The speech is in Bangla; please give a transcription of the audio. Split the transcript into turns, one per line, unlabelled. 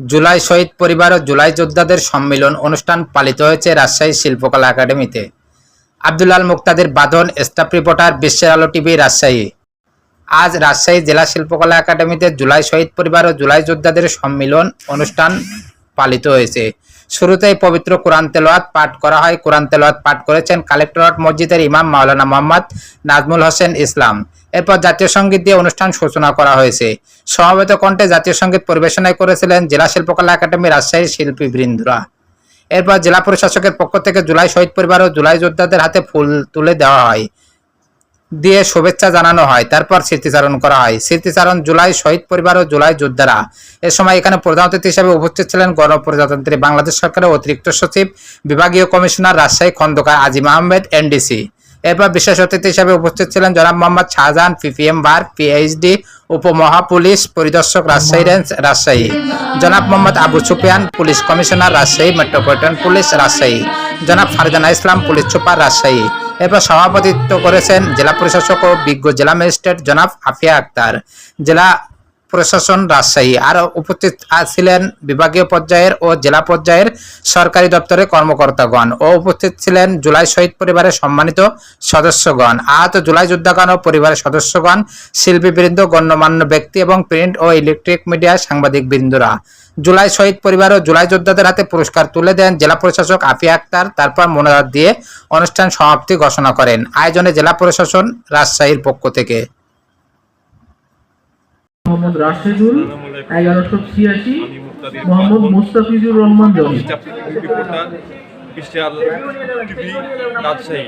জুলাই শহীদ পরিবার ও জুলাই যোদ্ধাদের সম্মিলন অনুষ্ঠান পালিত হয়েছে রাজশাহী শিল্পকলা একাডেমিতে। আব্দুলাল মুক্তাদের বাঁধন, স্টাফ রিপোর্টার, বিশ্বের আলো টিভি, রাজশাহী। আজ রাজশাহী জেলা শিল্পকলা একাডেমিতে জুলাই শহীদ পরিবার ও জুলাই যোদ্ধাদের সম্মিলন অনুষ্ঠান পালিত হয়েছে। শুরুতেই পবিত্র কোরআন তেলাওয়াত পাঠ করা হয়। কোরআন তেলাওয়াত পাঠ করেছেন কালেক্টরেট মসজিদের ইমাম মাওলানা মোহাম্মদ নাজমুল হোসেন ইসলাম। এরপর জাতীয় সংগীত দিয়ে অনুষ্ঠান সূচনা করা হয়েছে। সমবেত কণ্ঠে জাতীয় সংগীত পরিবেশনায় করেছিলেন জেলা শিল্পকলা একাডেমি রাজশাহীর শিল্পী বৃন্দরা এরপর জেলা প্রশাসকের পক্ষ থেকে জুলাই শহীদ পরিবার ও জুলাই যোদ্ধাদের হাতে ফুল তুলে দেওয়া হয়। দিয়ে শুভেচ্ছা জানানো হয়। তারপর স্মৃতিচারণ করা হয়। স্মৃতিচারণ জুলাই শহীদ পরিবার ও জুলাই যোদ্ধারা। এ সময় এখানে প্রধান অতিথি হিসেবে উপস্থিত ছিলেন গণপ্রজাতন্ত্রী বাংলাদেশ সরকারের অতিরিক্ত সচিব, বিভাগীয় কমিশনার রাজশাহী খন্দকার আজিম আহমেদ, এনডিসি। এরপর বিশেষ অতিথি হিসেবে উপস্থিত ছিলেন জনাব Mohammad Shahjahan, PPM bar PhD, উপমহাপুলিশ পরিদর্শক, রাজশাহী রেঞ্জ, রাজশাহী। জনাব Mohammad Abu Sufian, police commissioner, Rajshahi metropolitan police, Rajshahi. জনাব ফারজানা ইসলাম, পুলিশ সুপার, রাজশাহী। এরপর সভাপতিত্ব করেছেন জেলা প্রশাসক ও বিজ্ঞ জেলা ম্যাজিস্ট্রেট জনাব আফিয়া আক্তার। জেলা প্রশাসন রাজশাহী। আর উপস্থিত ছিলেন বিভাগীয় পর্যায়ের ও জেলা পর্যায়ের সরকারি দপ্তরের কর্মকর্তাগণ ও উপস্থিত ছিলেন জুলাই শহীদ পরিবারের সম্মানিত সদস্যগণ। আহত জুলাই যোদ্ধাগণ ও পরিবারের সদস্যগণ, শিল্পীবৃন্দ, গণ্যমান্য ব্যক্তি এবং প্রিন্ট ও ইলেকট্রিক মিডিয়া সাংবাদিক বৃন্দরা জুলাই শহীদ পরিবার ও জুলাই যোদ্ধাদের হাতে পুরস্কার তুলে দেন জেলা প্রশাসক আফিয়া আক্তার, তারপর মোনাজাত দিয়ে অনুষ্ঠান সমাপ্তি ঘোষণা করেন। আয়োজনে জেলা প্রশাসন রাজশাহীর পক্ষ থেকে।
মোহাম্মদ রাশেদুল এগারোশো ছিয়াশি মোহাম্মদ মুস্তাফিজুর রহমান
জমি বিশাল টিভি রাজশাহী।